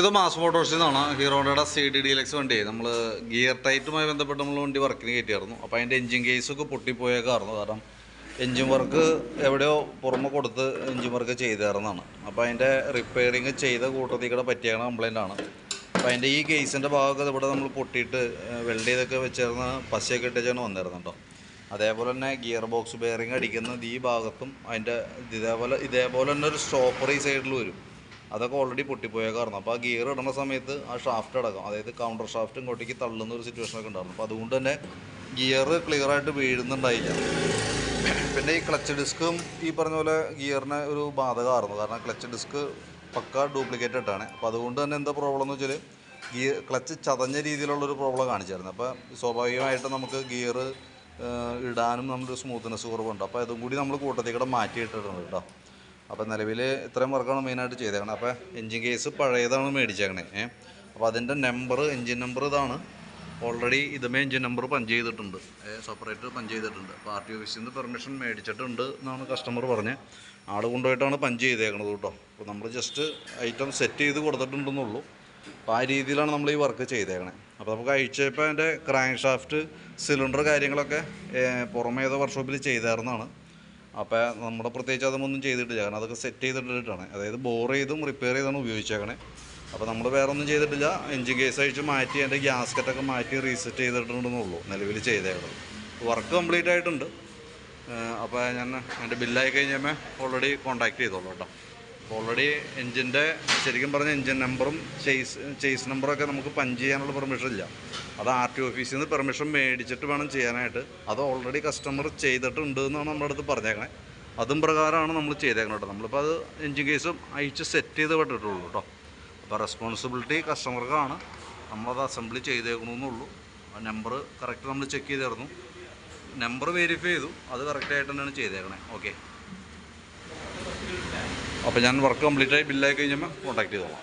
ഇത് മാസ് മോട്ടോഴ്സിൽ നിന്നാണ് ഹീറോയുടെ C D deluxe വണ്ടി. നമ്മൾ ഗിയർ ടൈറ്റുമായി ബന്ധപ്പെട്ട് നമ്മൾ വണ്ടി വർക്കിന് കയറ്റിയായിരുന്നു. അപ്പോൾ അതിന്റെ എഞ്ചിൻ കേസൊക്കെ പൊട്ടിപ്പോയേക്കായിരുന്നു. കാരണം എഞ്ചിൻ വർക്ക് എവിടെയോ പുറമെ കൊടുത്ത് എഞ്ചിൻ വർക്ക് ചെയ്തായിരുന്നതാണ് അപ്പോൾ അതിന്റെ റിപ്പയറിങ് ചെയ്ത കൂട്ടത്തിൽ കൂടെ പറ്റിയാണ് കംപ്ലൈന്റ് ആണ്. അപ്പോൾ അതിന്റെ ഈ കേസിന്റെ ഭാഗമൊക്കെ ഇവിടെ നമ്മൾ പൊട്ടിയിട്ട് വെൽഡ് ചെയ്തൊക്കെ വെച്ചിരുന്ന പശയൊക്കെ ഇട്ടിച്ചാണ് വന്നിരുന്നത് കേട്ടോ. അതേപോലെ തന്നെ ഗിയർ ബോക്സ് ബെയറിങ് അടിക്കുന്നത് ഈ ഭാഗത്തും അതിന്റെ ഇതേപോലെ ഇതേപോലെ തന്നെ ഒരു സ്റ്റോപ്പർ ഈ സൈഡിൽ വരും. അതൊക്കെ ഓൾറെഡി പൊട്ടിപ്പോയ കാരണം അപ്പോൾ ആ ഗിയർ ഇടുന്ന സമയത്ത് ആ ഷാഫ്റ്റ് അടക്കം അതായത് കൗണ്ടർ ഷാഫ്റ്റ് ഇങ്ങോട്ടേക്ക് തള്ളുന്ന ഒരു സിറ്റുവേഷൻ ഒക്കെ ഉണ്ടായിരുന്നു. അപ്പോൾ അതുകൊണ്ട് തന്നെ ഗിയർ ക്ലിയർ ആയിട്ട് വീഴുന്നുണ്ടായില്ല. പിന്നെ ഈ ക്ലച്ച് ഡിസ്കും ഈ പറഞ്ഞ പോലെ ഗിയറിന് ഒരു ബാധകമായിരുന്നു. കാരണം ക്ലച്ച് ഡിസ്ക് പക്ക ഡ്യൂപ്ലിക്കേറ്റ് ഇട്ടാണ്. അപ്പോൾ അതുകൊണ്ട് തന്നെ എന്താ പ്രോബ്ലം എന്ന് വെച്ചാൽ ഗിയർ ക്ലച്ച് ചതഞ്ഞ രീതിയിലുള്ളൊരു പ്രോബ്ലം കാണിച്ചായിരുന്നു. അപ്പോൾ സ്വാഭാവികമായിട്ട് നമുക്ക് ഗിയർ ഇടാനും നമ്മുടെ സ്മൂത്ത്നെസ് കുറവുണ്ട്. അപ്പോൾ അതും കൂടി നമ്മൾ കൂട്ടത്തിൽ കൂടെ മാറ്റിയിട്ടിട്ടുണ്ട് കേട്ടോ. അപ്പോൾ നിലവിൽ ഇത്രയും വർക്കാണ് മെയിനായിട്ട് ചെയ്തേക്കണത് അപ്പോൾ എൻജിൻ കേസ് പഴയതാണ് മേടിച്ചേക്കണേ. ഏ? അപ്പോൾ അതിന്റെ നമ്പർ എൻജിൻ നമ്പർ ഇതാണ്. ഓൾറെഡി ഇതുമേ എൻജിൻ നമ്പർ പഞ്ച് ചെയ്തിട്ടുണ്ട്. സെപ്പറേറ്റ് പഞ്ച് ചെയ്തിട്ടുണ്ട്. അപ്പോൾ ആർ ടി ഓഫീസിൽ നിന്ന് പെർമിഷൻ മേടിച്ചിട്ടുണ്ട് എന്നാണ് കസ്റ്റമർ പറഞ്ഞത് ആൾ കൊണ്ടുപോയിട്ടാണ് പഞ്ച് ചെയ്തേക്കണത് കേട്ടോ. അപ്പോൾ നമ്മൾ ജസ്റ്റ് ഐറ്റം സെറ്റ് ചെയ്ത് കൊടുത്തിട്ടുണ്ടെന്നുള്ളൂ. അപ്പോൾ ആ രീതിയിലാണ് നമ്മൾ ഈ വർക്ക് ചെയ്തേക്കണേ. അപ്പോൾ നമുക്ക് അഴിച്ചപ്പോൾ അതിന്റെ ക്രാങ്ക് ഷാഫ്റ്റ് സിലിണ്ടർ കാര്യങ്ങളൊക്കെ ഏഹ്, പുറമേ ഏതോ വർക്ക്ഷോപ്പിൽ ചെയ്തായിരുന്നതാണ് അപ്പോൾ നമ്മുടെ പ്രത്യേകിച്ച് അതൊന്നും ചെയ്തിട്ടില്ല. കാരണം അതൊക്കെ സെറ്റ് ചെയ്തിട്ടിട്ടാണ്. അതായത് ബോർ ചെയ്തും റിപ്പയർ ചെയ്താണ് ഉപയോഗിച്ചേക്കണേ. അപ്പോൾ നമ്മൾ വേറെ ഒന്നും ചെയ്തിട്ടില്ല. എഞ്ചിൻ കേസ് അഴിച്ച് മാറ്റി അതിന്റെ ഗ്യാസ്കറ്റൊക്കെ മാറ്റി റീസെറ്റ് ചെയ്തിട്ടുണ്ടെന്നുള്ളൂ നിലവിൽ ചെയ്തേക്കുന്നത് വർക്ക് കംപ്ലീറ്റ് ആയിട്ടുണ്ട്. അപ്പോൾ ഞാൻ എന്റെ ബില്ലായി കഴിഞ്ഞാൽ ഓൾറെഡി കോൺടാക്ട് ചെയ്തോളൂ കേട്ടോ. ഓൾറെഡി എൻജിന്റെ ശരിക്കും പറഞ്ഞ എൻജിൻ നമ്പറും ചേസ് ചേസ് നമ്പറൊക്കെ നമുക്ക് പഞ്ച് ചെയ്യാനുള്ള പെർമിഷൻ ഇല്ല. അത് ആർ ടി ഓഫീസിൽ നിന്ന് പെർമിഷൻ മേടിച്ചിട്ട് വേണം ചെയ്യാനായിട്ട്. അത് ഓൾറെഡി കസ്റ്റമർ ചെയ്തിട്ടുണ്ട് എന്നാണ് നമ്മുടെ അടുത്ത് പറഞ്ഞേക്കണേ. അതും പ്രകാരമാണ് നമ്മൾ ചെയ്തേക്കണം കേട്ടോ. നമ്മളിപ്പോൾ അത് എൻജിൻ കേസും അയച്ച് സെറ്റ് ചെയ്ത് വിട്ടിട്ടുള്ളൂ കേട്ടോ. അപ്പോൾ റെസ്പോൺസിബിലിറ്റി കസ്റ്റമർക്കാണ് നമ്മളത് അസംബ്ലി ചെയ്തേക്കണമെന്നുള്ളൂ ആ നമ്പർ കറക്റ്റ് നമ്മൾ ചെക്ക് ചെയ്തിരുന്നു. നമ്പർ വെരിഫൈ ചെയ്തു. അത് കറക്റ്റായിട്ട് തന്നെയാണ് ചെയ്തേക്കണേ. ഓക്കെ അപ്പോൾ ഞാൻ വർക്ക് കംപ്ലീറ്റ് ആയി ബില്ലായി കഴിഞ്ഞപ്പോൾ കോൺടാക്ട് ചെയ്തോളാം.